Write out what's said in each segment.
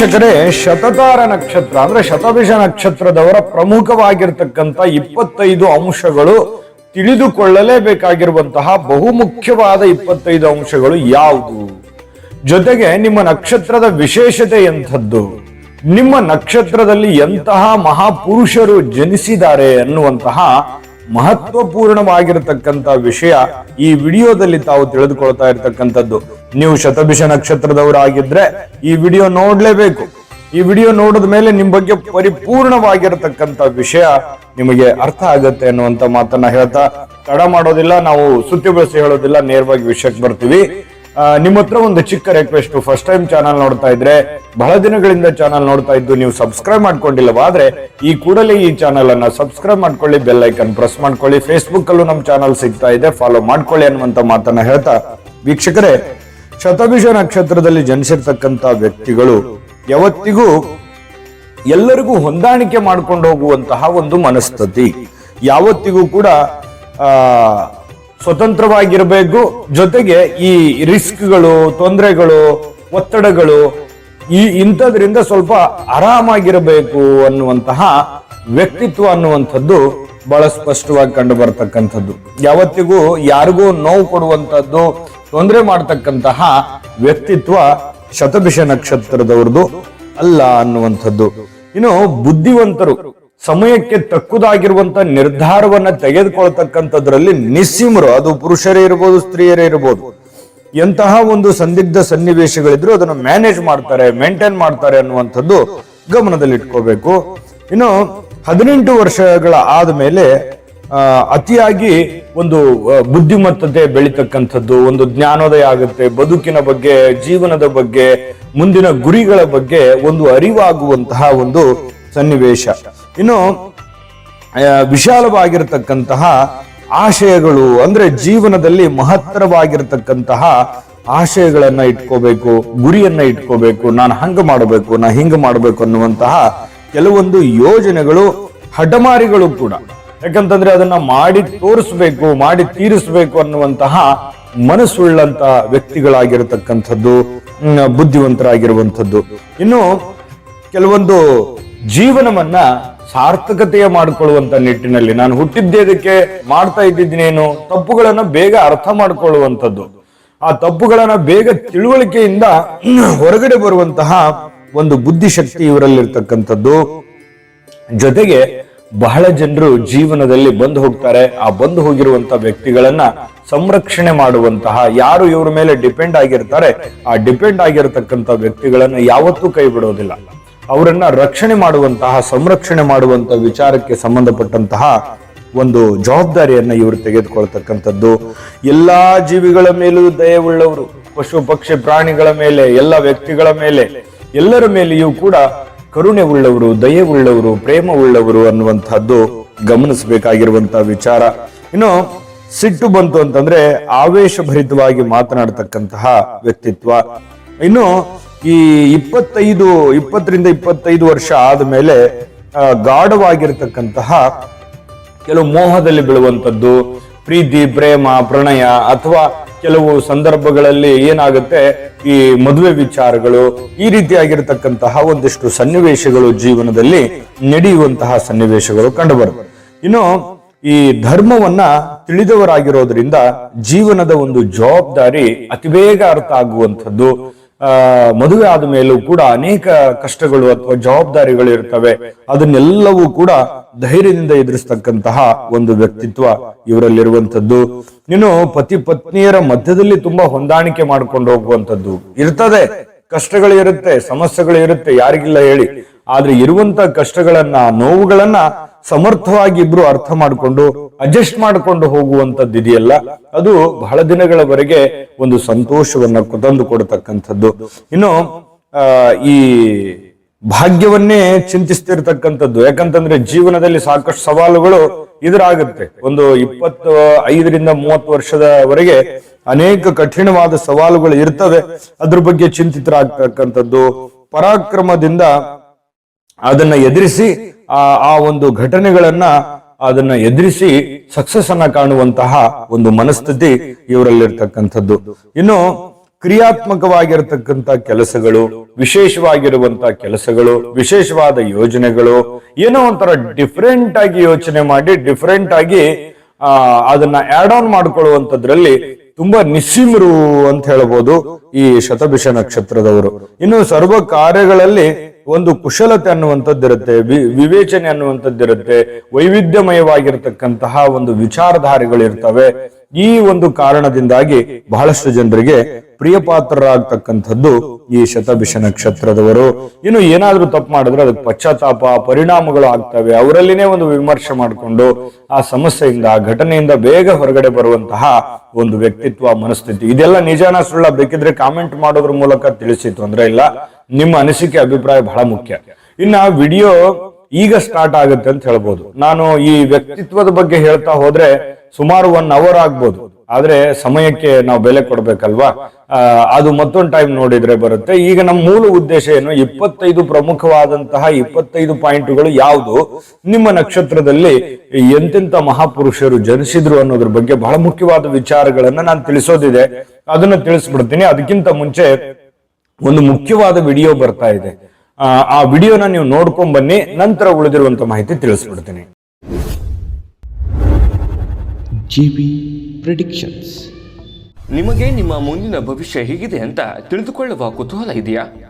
ವೀಕ್ಷಕರೇ ಶತತಾರ ನಕ್ಷತ್ರ, ಅಂದ್ರೆ ಶತಭಿಷ ನಕ್ಷತ್ರದವರ ಪ್ರಮುಖವಾಗಿರ್ತಕ್ಕಂಥ ಇಪ್ಪತ್ತೈದು ಅಂಶಗಳು ತಿಳಿದುಕೊಳ್ಳಲೇಬೇಕಾಗಿರುವಂತಹ ಬಹುಮುಖ್ಯವಾದ ಇಪ್ಪತ್ತೈದು ಅಂಶಗಳು ಯಾವುದು? ಜೊತೆಗೆ ನಿಮ್ಮ ನಕ್ಷತ್ರದ ವಿಶೇಷತೆ ಎಂಥದ್ದು? ನಿಮ್ಮ ನಕ್ಷತ್ರದಲ್ಲಿ ಎಂತಹ ಮಹಾಪುರುಷರು ಜನಿಸಿದ್ದಾರೆ ಅನ್ನುವಂತಹ ಮಹತ್ವಪೂರ್ಣವಾಗಿರತಕ್ಕಂತ ವಿಷಯ ಈ ವಿಡಿಯೋದಲ್ಲಿ ತಾವು ತಿಳಿದುಕೊಳ್ತಾ ಇರತಕ್ಕಂಥದ್ದು. ನೀವು ಶತಭಿಷ ನಕ್ಷತ್ರದವರಾಗಿದ್ರೆ ಈ ವಿಡಿಯೋ ನೋಡ್ಲೇಬೇಕು. ಈ ವಿಡಿಯೋ ನೋಡಿದ ಮೇಲೆ ನಿಮ್ ಬಗ್ಗೆ ಪರಿಪೂರ್ಣವಾಗಿರತಕ್ಕಂತ ವಿಷಯ ನಿಮಗೆ ಅರ್ಥ ಆಗತ್ತೆ ಅನ್ನುವಂತ ಮಾತನ್ನ ಹೇಳ್ತಾ ತಡ ಮಾಡೋದಿಲ್ಲ, ನಾವು ಸುತ್ತಿ ಬಳಸಿ ಹೇಳೋದಿಲ್ಲ, ನೇರವಾಗಿ ವಿಷಯಕ್ಕೆ ಬರ್ತೀವಿ. ನಿಮ್ಮ ಹತ್ರ ಒಂದು ಚಿಕ್ಕ ರಿಕ್ವೆಸ್ಟ್ ಫಸ್ಟ್ ಟೈಮ್ ಚಾನಲ್ ನೋಡ್ತಾ ಇದ್ರೆ, ಬಹಳ ದಿನಗಳಿಂದ ಚಾನಲ್ ನೋಡ್ತಾ ಇದ್ದು ನೀವು ಸಬ್ಸ್ಕ್ರೈಬ್ ಮಾಡ್ಕೊಂಡಿಲ್ಲವಾದ್ರೆ, ಈ ಕೂಡಲೇ ಈ ಚಾನಲ್ ಅನ್ನ ಸಬ್ಸ್ಕ್ರೈಬ್ ಮಾಡ್ಕೊಳ್ಳಿ ಬೆಲ್ ಐಕನ್ ಪ್ರೆಸ್ ಮಾಡ್ಕೊಳ್ಳಿ. ಫೇಸ್ಬುಕ್ ಅಲ್ಲೂ ನಮ್ಮ ಚಾನಲ್ ಸಿಗ್ತಾ ಇದೆ ಫಾಲೋ ಮಾಡ್ಕೊಳ್ಳಿ ಅನ್ನುವಂತ ಮಾತನ್ನ ಹೇಳ್ತಾ, ವೀಕ್ಷಕರೇ ಶತಭಿಷ ನಕ್ಷತ್ರದಲ್ಲಿ ಜನಿಸಿರ್ತಕ್ಕಂಥ ವ್ಯಕ್ತಿಗಳು ಯಾವತ್ತಿಗೂ ಎಲ್ಲರಿಗೂ ಹೊಂದಾಣಿಕೆ ಮಾಡ್ಕೊಂಡು ಹೋಗುವಂತಹ ಒಂದು ಮನಸ್ಥಿತಿ. ಯಾವತ್ತಿಗೂ ಕೂಡ ಸ್ವತಂತ್ರವಾಗಿರಬೇಕು. ಜೊತೆಗೆ ಈ ರಿಸ್ಕ್ಗಳು, ತೊಂದರೆಗಳು, ಒತ್ತಡಗಳು, ಈ ಇಂಥದ್ರಿಂದ ಸ್ವಲ್ಪ ಆರಾಮಾಗಿರಬೇಕು ಅನ್ನುವಂತಹ ವ್ಯಕ್ತಿತ್ವ ಅನ್ನುವಂಥದ್ದು ಬಹಳ ಸ್ಪಷ್ಟವಾಗಿ ಕಂಡು ಬರ್ತಕ್ಕಂಥದ್ದು. ಯಾವತ್ತಿಗೂ ಯಾರಿಗೂ ನೋವು ಕೊಡುವಂತದ್ದು ತೊಂದರೆ ಮಾಡತಕ್ಕಂತಹ ವ್ಯಕ್ತಿತ್ವ ಶತಭಿಷ ನಕ್ಷತ್ರದವ್ರದ್ದು ಅಲ್ಲ ಅನ್ನುವಂಥದ್ದು. ಇನ್ನು ಬುದ್ಧಿವಂತರು ಸಮಯಕ್ಕೆ ತಕ್ಕುದಾಗಿರುವಂತ ನಿರ್ಧಾರವನ್ನ ತೆಗೆದುಕೊಳ್ತಕ್ಕಂಥದ್ರಲ್ಲಿ ನಿಸ್ಸೀಮರು, ಅದು ಪುರುಷರೇ ಇರ್ಬೋದು, ಸ್ತ್ರೀಯರೇ ಇರ್ಬೋದು, ಎಂತಹ ಒಂದು ಸಂದಿಗ್ಧ ಸನ್ನಿವೇಶಗಳಿದ್ರು ಅದನ್ನು ಮ್ಯಾನೇಜ್ ಮಾಡ್ತಾರೆ, ಮೇಂಟೈನ್ ಮಾಡ್ತಾರೆ ಅನ್ನುವಂಥದ್ದು ಗಮನದಲ್ಲಿಟ್ಕೋಬೇಕು. ಇನ್ನು ಹದಿನೆಂಟು ವರ್ಷಗಳ ಆದ ಮೇಲೆ ಅತಿಯಾಗಿ ಒಂದು ಬುದ್ಧಿಮತ್ತತೆ ಬೆಳಿತಕ್ಕಂಥದ್ದು, ಒಂದು ಜ್ಞಾನೋದಯ ಆಗುತ್ತೆ, ಬದುಕಿನ ಬಗ್ಗೆ, ಜೀವನದ ಬಗ್ಗೆ, ಮುಂದಿನ ಗುರಿಗಳ ಬಗ್ಗೆ ಒಂದು ಅರಿವಾಗುವಂತಹ ಒಂದು ಸನ್ನಿವೇಶ. ಇನ್ನು ವಿಶಾಲವಾಗಿರತಕ್ಕಂತಹ ಆಶಯಗಳು, ಅಂದ್ರೆ ಜೀವನದಲ್ಲಿ ಮಹತ್ತರವಾಗಿರತಕ್ಕಂತಹ ಆಶಯಗಳನ್ನ ಇಟ್ಕೋಬೇಕು, ಗುರಿಯನ್ನ ಇಟ್ಕೋಬೇಕು, ನಾನು ಹಂಗ ಮಾಡಬೇಕು, ನಾ ಹಿಂಗ ಮಾಡಬೇಕು ಅನ್ನುವಂತಹ ಕೆಲವೊಂದು ಯೋಜನೆಗಳು, ಹಠಮಾರಿಗಳು ಕೂಡ. ಯಾಕಂತಂದ್ರೆ ಅದನ್ನ ಮಾಡಿ ತೋರಿಸ್ಬೇಕು, ಮಾಡಿ ತೀರಿಸಬೇಕು ಅನ್ನುವಂತಹ ಮನಸ್ಸುಳ್ಳಂತ ವ್ಯಕ್ತಿಗಳಾಗಿರತಕ್ಕಂಥದ್ದು ಬುದ್ಧಿವಂತರಾಗಿರುವಂಥದ್ದು. ಇನ್ನು ಕೆಲವೊಂದು ಜೀವನವನ್ನ ಸಾರ್ಥಕತೆಯ ಮಾಡಿಕೊಳ್ಳುವಂತ ನಿಟ್ಟಿನಲ್ಲಿ ನಾನು ಹುಟ್ಟಿದ್ದೇದಕ್ಕೆ ಮಾಡ್ತಾ ಇದ್ದಿದ್ದೇನೇನು ತಪ್ಪುಗಳನ್ನ ಬೇಗ ಅರ್ಥ ಮಾಡಿಕೊಳ್ಳುವಂಥದ್ದು. ಆ ತಪ್ಪುಗಳನ್ನ ಬೇಗ ತಿಳುವಳಿಕೆಯಿಂದ ಹೊರಗಡೆ ಬರುವಂತಹ ಒಂದು ಬುದ್ಧಿಶಕ್ತಿ ಇವರಲ್ಲಿರ್ತಕ್ಕಂಥದ್ದು. ಜೊತೆಗೆ ಬಹಳ ಜನರು ಜೀವನದಲ್ಲಿ ಬಂದು ಹೋಗ್ತಾರೆ. ಆ ಬಂದು ಹೋಗಿರುವಂತಹ ವ್ಯಕ್ತಿಗಳನ್ನ ಸಂರಕ್ಷಣೆ ಮಾಡುವಂತಹ ಯಾರು ಇವರ ಮೇಲೆ ಡಿಪೆಂಡ್ ಆಗಿರ್ತಾರೆ, ಆ ಡಿಪೆಂಡ್ ಆಗಿರತಕ್ಕಂಥ ವ್ಯಕ್ತಿಗಳನ್ನ ಯಾವತ್ತೂ ಕೈ ಬಿಡೋದಿಲ್ಲ. ಅವರನ್ನ ರಕ್ಷಣೆ ಮಾಡುವಂತಹ, ಸಂರಕ್ಷಣೆ ಮಾಡುವಂತಹ ವಿಚಾರಕ್ಕೆ ಸಂಬಂಧಪಟ್ಟಂತಹ ಒಂದು ಜವಾಬ್ದಾರಿಯನ್ನ ಇವರು ತೆಗೆದುಕೊಳ್ತಕ್ಕಂಥದ್ದು. ಎಲ್ಲಾ ಜೀವಿಗಳ ಮೇಲೂ ದಯವುಳ್ಳವರು ಪಶು ಪಕ್ಷಿ ಪ್ರಾಣಿಗಳ ಮೇಲೆ, ಎಲ್ಲ ವ್ಯಕ್ತಿಗಳ ಮೇಲೆ, ಎಲ್ಲರ ಮೇಲೆಯೂ ಕೂಡ ಕರುಣೆ ಉಳ್ಳವರು ದಯೆ ಉಳ್ಳವರು ಪ್ರೇಮ ಉಳ್ಳವರು ಅನ್ನುವಂತಹದ್ದು ಗಮನಿಸಬೇಕಾಗಿರುವಂತಹ ವಿಚಾರ. ಇನ್ನು ಸಿಟ್ಟು ಬಂತು ಅಂತಂದ್ರೆ ಆವೇಶಭರಿತವಾಗಿ ಮಾತನಾಡತಕ್ಕಂತಹ ವ್ಯಕ್ತಿತ್ವ. ಇನ್ನು ಈ ಇಪ್ಪತ್ತೈದು ಇಪ್ಪತ್ತರಿಂದ ಇಪ್ಪತ್ತೈದು ವರ್ಷ ಆದಮೇಲೆ ಆ, ಗಾಢವಾಗಿರ್ತಕ್ಕಂತಹ ಕೆಲವು ಮೋಹದಲ್ಲಿ ಬೀಳುವಂಥದ್ದು ಪ್ರೀತಿ ಪ್ರೇಮ ಪ್ರಣಯ ಅಥವಾ ಕೆಲವು ಸಂದರ್ಭಗಳಲ್ಲಿ ಏನಾಗುತ್ತೆ, ಈ ಮದುವೆ ವಿಚಾರಗಳು, ಈ ರೀತಿಯಾಗಿರ್ತಕ್ಕಂತಹ ಒಂದಿಷ್ಟು ಸನ್ನಿವೇಶಗಳು ಜೀವನದಲ್ಲಿ ನಡೆಯುವಂತಹ ಸನ್ನಿವೇಶಗಳು ಕಂಡುಬರುತ್ತೆ ಇನ್ನು ಈ ಧರ್ಮವನ್ನ ತಿಳಿದವರಾಗಿರೋದ್ರಿಂದ ಜೀವನದ ಒಂದು ಜವಾಬ್ದಾರಿ ಅತಿ ಬೇಗ ಅರ್ಥ ಆಗುವಂಥದ್ದು ಮದುವೆ ಆದ ಮೇಲೂ ಕೂಡ ಅನೇಕ ಕಷ್ಟಗಳು ಅಥವಾ ಜವಾಬ್ದಾರಿಗಳು ಇರ್ತವೆ. ಅದನ್ನೆಲ್ಲವೂ ಕೂಡ ಧೈರ್ಯದಿಂದ ಎದುರಿಸ್ತಕ್ಕಂತಹ ಒಂದು ವ್ಯಕ್ತಿತ್ವ ಇವರಲ್ಲಿರುವಂತದ್ದು ಇನ್ನು ಪತಿ ಪತ್ನಿಯರ ಮಧ್ಯದಲ್ಲಿ ತುಂಬಾ ಹೊಂದಾಣಿಕೆ ಮಾಡ್ಕೊಂಡು ಹೋಗುವಂತದ್ದು ಇರ್ತದೆ. ಕಷ್ಟಗಳು ಇರುತ್ತೆ, ಸಮಸ್ಯೆಗಳು ಇರುತ್ತೆ, ಯಾರಿಗಿಲ್ಲ ಹೇಳಿ. ಆದ್ರೆ ಇರುವಂತ ಕಷ್ಟಗಳನ್ನ, ನೋವುಗಳನ್ನ ಸಮರ್ಥವಾಗಿ ಇಬ್ರು ಅರ್ಥ ಮಾಡಿಕೊಂಡು ಅಡ್ಜಸ್ಟ್ ಮಾಡಿಕೊಂಡು ಹೋಗುವಂತದ್ದು ಇದೆಯಲ್ಲ? ಅದು ಬಹಳ ದಿನಗಳವರೆಗೆ ಒಂದು ಸಂತೋಷವನ್ನ ತಂದು ಕೊಡತಕ್ಕಂಥದ್ದು. ಇನ್ನು ಈ ಭಾಗ್ಯವನ್ನೇ ಚಿಂತಿಸ್ತಿರ್ತಕ್ಕಂಥದ್ದು. ಯಾಕಂತಂದ್ರೆ ಜೀವನದಲ್ಲಿ ಸಾಕಷ್ಟು ಸವಾಲುಗಳು ಎದುರಾಗುತ್ತೆ. ಒಂದು ಇಪ್ಪತ್ತು, ಐದರಿಂದ ಮೂವತ್ತು ವರ್ಷದವರೆಗೆ ಅನೇಕ ಕಠಿಣವಾದ ಸವಾಲುಗಳು ಇರ್ತವೆ. ಅದ್ರ ಬಗ್ಗೆ ಚಿಂತಿತರಾಗ್ತಕ್ಕಂಥದ್ದು. ಪರಾಕ್ರಮದಿಂದ ಅದನ್ನ ಎದುರಿಸಿ, ಆ ಆ ಒಂದು ಘಟನೆಗಳನ್ನ ಅದನ್ನ ಎದುರಿಸಿ ಸಕ್ಸಸ್ ಅನ್ನ ಕಾಣುವಂತಹ ಒಂದು ಮನಸ್ಥಿತಿ ಇವರಲ್ಲಿರ್ತಕ್ಕಂಥದ್ದು. ಇನ್ನು ಕ್ರಿಯಾತ್ಮಕವಾಗಿರತಕ್ಕಂತ ಕೆಲಸಗಳು ವಿಶೇಷವಾಗಿರುವಂತ ಕೆಲಸಗಳು, ವಿಶೇಷವಾದ ಯೋಜನೆಗಳು, ಏನೋ ಒಂಥರ ಡಿಫ್ರೆಂಟ್ ಆಗಿ ಯೋಚನೆ ಮಾಡಿ ಡಿಫ್ರೆಂಟ್ ಆಗಿ, ಆ, ಅದನ್ನ ಆಡ್ ಆನ್ ಮಾಡ್ಕೊಳ್ಳುವಂತದ್ರಲ್ಲಿ ತುಂಬಾ ನಿಸ್ಸಿಮರು ಅಂತ ಹೇಳ್ಬೋದು ಈ ಶತಭಿಷ ನಕ್ಷತ್ರದವರು. ಇನ್ನು ಸರ್ವ ಕಾರ್ಯಗಳಲ್ಲಿ ಒಂದು ಕುಶಲತೆ ಅನ್ನುವಂಥದ್ದಿರುತ್ತೆ ವಿ- ವಿವೇಚನೆ ಅನ್ನುವಂಥದ್ದಿರುತ್ತೆ ವೈವಿಧ್ಯಮಯವಾಗಿರತಕ್ಕಂತಹ ಒಂದು ವಿಚಾರಧಾರೆಗಳಿರ್ತವೆ ಈ ಒಂದು ಕಾರಣದಿಂದಾಗಿ ಬಹಳಷ್ಟು ಜನರಿಗೆ ಪ್ರಿಯಪಾತ್ರರಾಗ್ತಕ್ಕಂಥದ್ದು ಈ ಶತಭಿಷ ನಕ್ಷತ್ರದವರು. ಇನ್ನು ಏನಾದ್ರೂ ತಪ್ಪು ಮಾಡಿದ್ರೆ ಅದಕ್ಕೆ ಪಶ್ಚಾತ್ತಾಪ, ಪರಿಣಾಮಗಳು ಆಗ್ತವೆ. ಅವರಲ್ಲಿನೇ ಒಂದು ವಿಮರ್ಶೆ ಮಾಡಿಕೊಂಡು ಆ ಸಮಸ್ಯೆಯಿಂದ, ಆ ಘಟನೆಯಿಂದ ಬೇಗ ಹೊರಗಡೆ ಬರುವಂತಹ ಒಂದು ವ್ಯಕ್ತಿತ್ವ, ಮನಸ್ಥಿತಿ. ಇದೆಲ್ಲ ನಿಜಾನ ಸುಳ್ಳ ಬೇಕಿದ್ರೆ ಕಾಮೆಂಟ್ ಮಾಡೋದ್ರ ಮೂಲಕ ತಿಳಿಸಿ ತೊಂದರೆ ಇಲ್ಲ. ನಿಮ್ಮ ಅನಿಸಿಕೆ, ಅಭಿಪ್ರಾಯ ಬಹಳ ಮುಖ್ಯ. ಇನ್ನ ವಿಡಿಯೋ ಈಗ ಸ್ಟಾರ್ಟ್ ಆಗುತ್ತೆ ಅಂತ ಹೇಳ್ಬೋದು. ನಾನು ಈ ವ್ಯಕ್ತಿತ್ವದ ಬಗ್ಗೆ ಹೇಳ್ತಾ ಹೋದ್ರೆ ಸುಮಾರು ಒನ್ ಅವರ್ ಆಗ್ಬೋದು. ಆದ್ರೆ ಸಮಯಕ್ಕೆ ನಾವು ಬೆಲೆ ಕೊಡ್ಬೇಕಲ್ವಾ? ಅದು ಮತ್ತೊಂದು ಟೈಮ್ ನೋಡಿದ್ರೆ ಬರುತ್ತೆ. ಈಗ ನಮ್ಮ ಮೂಲ ಉದ್ದೇಶ ಏನು? ಇಪ್ಪತ್ತೈದು ಪ್ರಮುಖವಾದಂತಹ ಇಪ್ಪತ್ತೈದು ಪಾಯಿಂಟ್ಗಳು ಯಾವುದು? ನಿಮ್ಮ ನಕ್ಷತ್ರದಲ್ಲಿ ಎಂತೆಂತ ಮಹಾಪುರುಷರು ಜನಿಸಿದ್ರು ಅನ್ನೋದ್ರ ಬಗ್ಗೆ ಬಹಳ ಮುಖ್ಯವಾದ ವಿಚಾರಗಳನ್ನ ನಾನು ತಿಳಿಸೋದಿದೆ. ಅದನ್ನ ತಿಳಿಸ್ಬಿಡ್ತೀನಿ. ಅದಕ್ಕಿಂತ ಮುಂಚೆ ಒಂದು ಮುಖ್ಯವಾದ ವಿಡಿಯೋ ಬರ್ತಾ ಇದೆ. ಆ, ವಿಡಿಯೋನ ನೀವು ನೋಡ್ಕೊಂಡ್ ಬನ್ನಿ ನಂತರ ಉಳಿದಿರುವಂತ ಮಾಹಿತಿ ತಿಳಿಸ್ಬಿಡ್ತೀನಿ. GB predictions. ನಿಮಗೆ ನಿಮ್ಮ ಮುಂದಿನ ಭವಿಷ್ಯ ಹೇಗಿದೆ ಅಂತ ತಿಳಿದುಕೊಳ್ಳುವ ಕುತೂಹಲ ಇದೆಯಾ?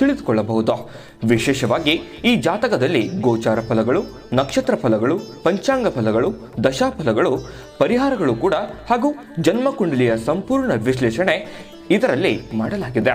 ತಿಳಿದುಕೊಳ್ಳಬಹುದು. ವಿಶೇಷವಾಗಿ ಈ ಜಾತಕದಲ್ಲಿ ಗೋಚಾರ ಫಲಗಳು, ನಕ್ಷತ್ರ ಫಲಗಳು, ಪಂಚಾಂಗ ಫಲಗಳು ದಶಾಫಲಗಳು ಪರಿಹಾರಗಳು ಕೂಡ ಹಾಗೂ ಜನ್ಮಕುಂಡಲಿಯ ಸಂಪೂರ್ಣ ವಿಶ್ಲೇಷಣೆ ಇದರಲ್ಲಿ ಮಾಡಲಾಗಿದೆ.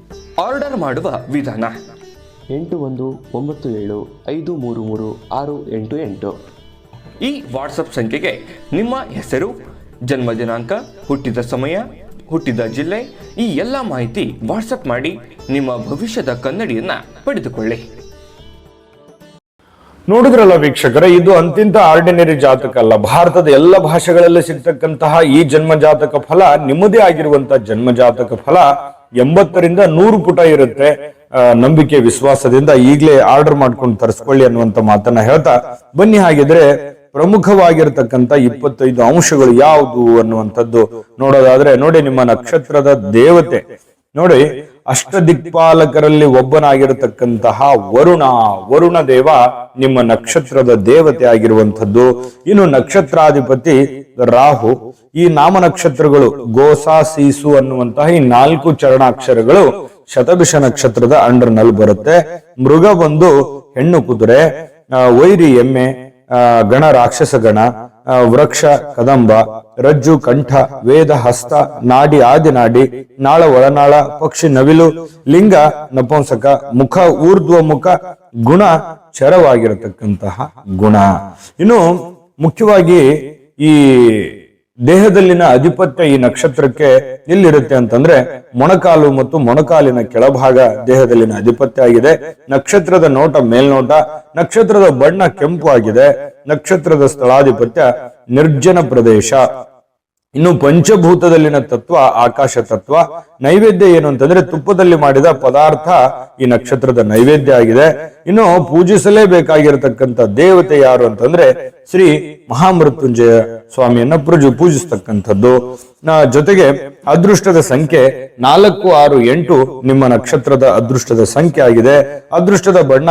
ಆರ್ಡರ್ ಮಾಡುವ ವಿಧಾನ. ಎಂಟು ಒಂದು ಒಂಬತ್ತು ಏಳು ಐದು ಮೂರು ಮೂರು ಆರು ಎಂಟು ಎಂಟು. ಈ ವಾಟ್ಸಪ್ ಸಂಖ್ಯೆಗೆ ನಿಮ್ಮ ಹೆಸರು ಜನ್ಮ ದಿನಾಂಕ ಹುಟ್ಟಿದ ಸಮಯ ಹುಟ್ಟಿದ ಜಿಲ್ಲೆ ಈ ಎಲ್ಲ ಮಾಹಿತಿ ವಾಟ್ಸಪ್ ಮಾಡಿ ನಿಮ್ಮ ಭವಿಷ್ಯದ ಕನ್ನಡಿಯನ್ನ ಪಡೆದುಕೊಳ್ಳಿ. ನೋಡಿದ್ರಲ್ಲ ವೀಕ್ಷಕರ ಇದು ಅಂತಿಂತ ಆರ್ಡಿನರಿ ಜಾತಕ ಅಲ್ಲ. ಭಾರತದ ಎಲ್ಲ ಭಾಷೆಗಳಲ್ಲಿ ಸಿಗ್ತಕ್ಕಂತಹ ಈ ಜನ್ಮ ಜಾತಕ ಫಲ ನಿಮ್ಮದೇ ಆಗಿರುವಂತಹ ಜನ್ಮ ಜಾತಕ ಫಲ ಎಂಬತ್ತರಿಂದ ನೂರು ಪುಟ ಇರುತ್ತೆ. ನಂಬಿಕೆ, ವಿಶ್ವಾಸದಿಂದ ಈಗಲೇ ಆರ್ಡರ್ ಮಾಡ್ಕೊಂಡು ತರಿಸ್ಕೊಳ್ಳಿ ಅನ್ನುವಂತ ಮಾತನ್ನ ಹೇಳ್ತಾ ಬನ್ನಿ. ಹಾಗಿದ್ರೆ ಪ್ರಮುಖವಾಗಿರ್ತಕ್ಕಂಥ ಇಪ್ಪತ್ತೈದು ಅಂಶಗಳು ಯಾವುದು ಅನ್ನುವಂಥದ್ದು ನೋಡೋದಾದ್ರೆ, ನೋಡಿ ನಿಮ್ಮ ನಕ್ಷತ್ರದ ದೇವತೆ. ನೋಡಿ ಅಷ್ಟ ದಿಕ್ಪಾಲಕರಲ್ಲಿ ಒಬ್ಬನಾಗಿರತಕ್ಕಂತಹ ವರುಣ ವರುಣ ದೇವ ನಿಮ್ಮ ನಕ್ಷತ್ರದ ದೇವತೆ ಆಗಿರುವಂಥದ್ದು. ಇನ್ನು ನಕ್ಷತ್ರಾಧಿಪತಿ ರಾಹು. ಈ ನಾಮ ನಕ್ಷತ್ರಗಳು ಗೋಸಾ, ಸೀಸು ಅನ್ನುವಂತಹ ಈ ನಾಲ್ಕು ಚರಣಾಕ್ಷರಗಳು ಶತಭಿಷ ನಕ್ಷತ್ರದ ಅಂಡರ್ನಲ್ಲಿ ಬರುತ್ತೆ. ಮೃಗ ಬಂದು ಹೆಣ್ಣು ಕುದುರೆ ವೈರಿ ಎಮ್ಮೆ ಗಣ ರಾಕ್ಷಸ ಗಣ ವೃಕ್ಷ, ಕದಂಬ, ರಜ್ಜು, ಕಂಠ, ವೇದ, ಹಸ್ತ, ನಾಡಿ ಆದಿನಾಡಿ ನಾಳ, ಒಳನಾಳ, ಪಕ್ಷಿ, ನವಿಲು, ಲಿಂಗ, ನಪುಂಸಕ, ಮುಖ, ಊರ್ಧ್ವ ಮುಖ, ಗುಣ, ಚರವಾಗಿರತಕ್ಕಂತಹ ಗುಣ. ಇನ್ನು ಮುಖ್ಯವಾಗಿ ಈ ದೇಹದಲ್ಲಿನ ಅಧಿಪತ್ಯ ಈ ನಕ್ಷತ್ರಕ್ಕೆ ಎಲ್ಲಿರುತ್ತೆ ಅಂತಂದ್ರೆ ಮೊಣಕಾಲು ಮತ್ತು ಮೊಣಕಾಲಿನ ಕೆಳಭಾಗ ದೇಹದಲ್ಲಿನ ಅಧಿಪತ್ಯ ಆಗಿದೆ. ನಕ್ಷತ್ರದ ನೋಟ ಮೇಲ್ನೋಟ, ನಕ್ಷತ್ರದ ಬಣ್ಣ ಕೆಂಪು ಆಗಿದೆ. ನಕ್ಷತ್ರದ ಸ್ಥಳಾಧಿಪತ್ಯ ನಿರ್ಜನ ಪ್ರದೇಶ. ಇನ್ನು ಪಂಚಭೂತದಲ್ಲಿನ ತತ್ವ, ಆಕಾಶ ತತ್ವ, ನೈವೇದ್ಯ ಏನು ಅಂತಂದ್ರೆ ತುಪ್ಪದಲ್ಲಿ ಮಾಡಿದ ಪದಾರ್ಥ ಈ ನಕ್ಷತ್ರದ ನೈವೇದ್ಯ ಆಗಿದೆ. ಇನ್ನು ಪೂಜಿಸಲೇಬೇಕಾಗಿರತಕ್ಕಂತ ದೇವತೆ ಯಾರು ಅಂತಂದ್ರೆ ಶ್ರೀ ಮಹಾಮೃತ್ಯುಂಜಯ ಸ್ವಾಮಿಯನ್ನ ಪ್ರಜು ಪೂಜಿಸ್ತಕ್ಕಂಥದ್ದು. ಜೊತೆಗೆ ಅದೃಷ್ಟದ ಸಂಖ್ಯೆ ನಾಲ್ಕು ಆರು ಎಂಟು ನಿಮ್ಮ ನಕ್ಷತ್ರದ ಅದೃಷ್ಟದ ಸಂಖ್ಯೆ ಆಗಿದೆ. ಅದೃಷ್ಟದ ಬಣ್ಣ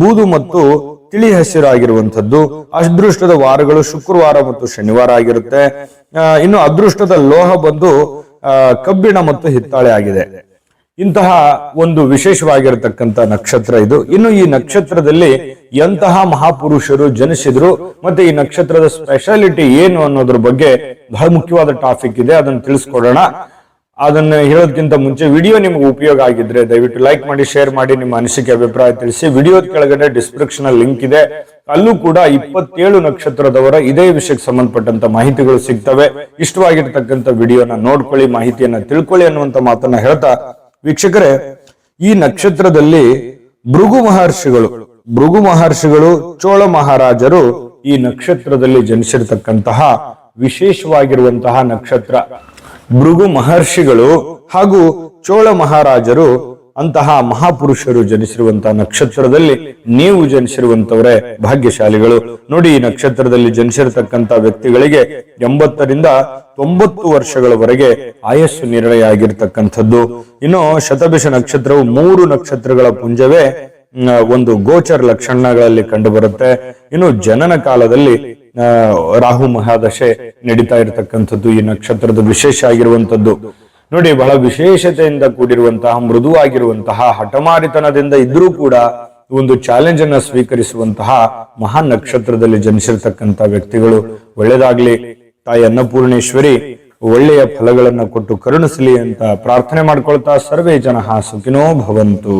ಬೂದು ಮತ್ತು ತಿಳಿ ಹಸಿರು ಆಗಿರುವಂತದ್ದು ಅದೃಷ್ಟದ ವಾರಗಳು ಶುಕ್ರವಾರ ಮತ್ತು ಶನಿವಾರ ಆಗಿರುತ್ತೆ. ಇನ್ನು ಅದೃಷ್ಟದ ಲೋಹ ಬಂದು ಕಬ್ಬಿಣ ಮತ್ತು ಹಿತ್ತಾಳೆ ಆಗಿದೆ. ಇಂತಹ ಒಂದು ವಿಶೇಷವಾಗಿರತಕ್ಕಂತ ನಕ್ಷತ್ರ ಇದು. ಇನ್ನು ಈ ನಕ್ಷತ್ರದಲ್ಲಿ ಎಂತಹ ಮಹಾಪುರುಷರು ಜನಿಸಿದ್ರು, ಮತ್ತೆ ಈ ನಕ್ಷತ್ರದ ಸ್ಪೆಷಾಲಿಟಿ ಏನು ಅನ್ನೋದ್ರ ಬಗ್ಗೆ ಬಹಳ ಮುಖ್ಯವಾದ ಟಾಪಿಕ್ ಇದೆ. ಅದನ್ನು ತಿಳಿಸ್ಕೊಡೋಣ. ಅದನ್ನ ಹೇಳೋದಕ್ಕಿಂತ ಮುಂಚೆ ವಿಡಿಯೋ ನಿಮ್ಗೆ ಉಪಯೋಗ ಆಗಿದ್ರೆ ದಯವಿಟ್ಟು ಲೈಕ್ ಮಾಡಿ ಶೇರ್ ಮಾಡಿ, ನಿಮ್ಮ ಅನಿಸಿಕೆ, ಅಭಿಪ್ರಾಯ ತಿಳಿಸಿ. ವಿಡಿಯೋದ ಕೆಳಗಡೆ ಡಿಸ್ಕ್ರಿಪ್ಷನ್ ಲಿಂಕ್ ಇದೆ. ಅಲ್ಲೂ ಕೂಡ ಇಪ್ಪತ್ತೇಳು ನಕ್ಷತ್ರದವರ ಇದೇ ವಿಷಯಕ್ಕೆ ಸಂಬಂಧಪಟ್ಟಂತ ಮಾಹಿತಿಗಳು ಸಿಗ್ತವೆ. ಇಷ್ಟವಾಗಿರ್ತಕ್ಕಂಥ ವಿಡಿಯೋನ ನೋಡ್ಕೊಳ್ಳಿ, ಮಾಹಿತಿಯನ್ನ ತಿಳ್ಕೊಳ್ಳಿ ಅನ್ನುವಂತ ಮಾತನ್ನ ಹೇಳ್ತಾ ವೀಕ್ಷಕರೇ, ಈ ನಕ್ಷತ್ರದಲ್ಲಿ ಭೃಗು ಮಹರ್ಷಿಗಳು ಭೃಗು ಮಹರ್ಷಿಗಳು, ಚೋಳ ಮಹಾರಾಜರು ಈ ನಕ್ಷತ್ರದಲ್ಲಿ ಜನಿಸಿರ್ತಕ್ಕಂತಹ ವಿಶೇಷವಾಗಿರುವಂತಹ ನಕ್ಷತ್ರ. ಭೃಗು ಮಹರ್ಷಿಗಳು ಹಾಗೂ ಚೋಳ ಮಹಾರಾಜರು ಅಂತಹ ಮಹಾಪುರುಷರು ಜನಿಸಿರುವಂತಹ ನಕ್ಷತ್ರದಲ್ಲಿ ನೀವು ಜನಿಸಿರುವಂತವರೇ ಭಾಗ್ಯಶಾಲಿಗಳು. ನೋಡಿ, ಈ ನಕ್ಷತ್ರದಲ್ಲಿ ಜನಿಸಿರತಕ್ಕಂತ ವ್ಯಕ್ತಿಗಳಿಗೆ ಎಂಬತ್ತರಿಂದ ತೊಂಬತ್ತು ವರ್ಷಗಳವರೆಗೆ ಆಯಸ್ಸು ನಿರ್ಣಯ ಆಗಿರ್ತಕ್ಕಂಥದ್ದು ಇನ್ನು ಶತಭಿಷ ನಕ್ಷತ್ರವು ಮೂರು ನಕ್ಷತ್ರಗಳ ಪುಂಜವೇ ಒಂದು ಗೋಚರ ಲಕ್ಷಣಗಳಲ್ಲಿ ಕಂಡುಬರುತ್ತೆ. ಇನ್ನು ಜನನ ಕಾಲದಲ್ಲಿ ರಾಹು ಮಹಾದಶೆ ನಡೀತಾ ಇರತಕ್ಕಂಥದ್ದು, ಈ ನಕ್ಷತ್ರದ ವಿಶೇಷ ಆಗಿರುವಂತದ್ದು ನೋಡಿ, ಬಹಳ ವಿಶೇಷತೆಯಿಂದ ಕೂಡಿರುವಂತಹ, ಮೃದುವಾಗಿರುವಂತಹ, ಹಠಮಾರಿತನದಿಂದ ಇದ್ರೂ ಕೂಡ ಒಂದು ಚಾಲೆಂಜ್ ಅನ್ನ ಸ್ವೀಕರಿಸುವಂತಹ ಮಹಾನ್ ನಕ್ಷತ್ರದಲ್ಲಿ ಜನಿಸಿರ್ತಕ್ಕಂಥ ವ್ಯಕ್ತಿಗಳು. ಒಳ್ಳೇದಾಗ್ಲಿ, ತಾಯಿ ಅನ್ನಪೂರ್ಣೇಶ್ವರಿ, ಒಳ್ಳೆಯ ಫಲಗಳನ್ನ ಕೊಟ್ಟು ಕರುಣಿಸಲಿ ಅಂತ ಪ್ರಾರ್ಥನೆ ಮಾಡ್ಕೊಳ್ತಾ ಸರ್ವೇ ಜನ ಸುಖಿನೋ ಭವಂತು.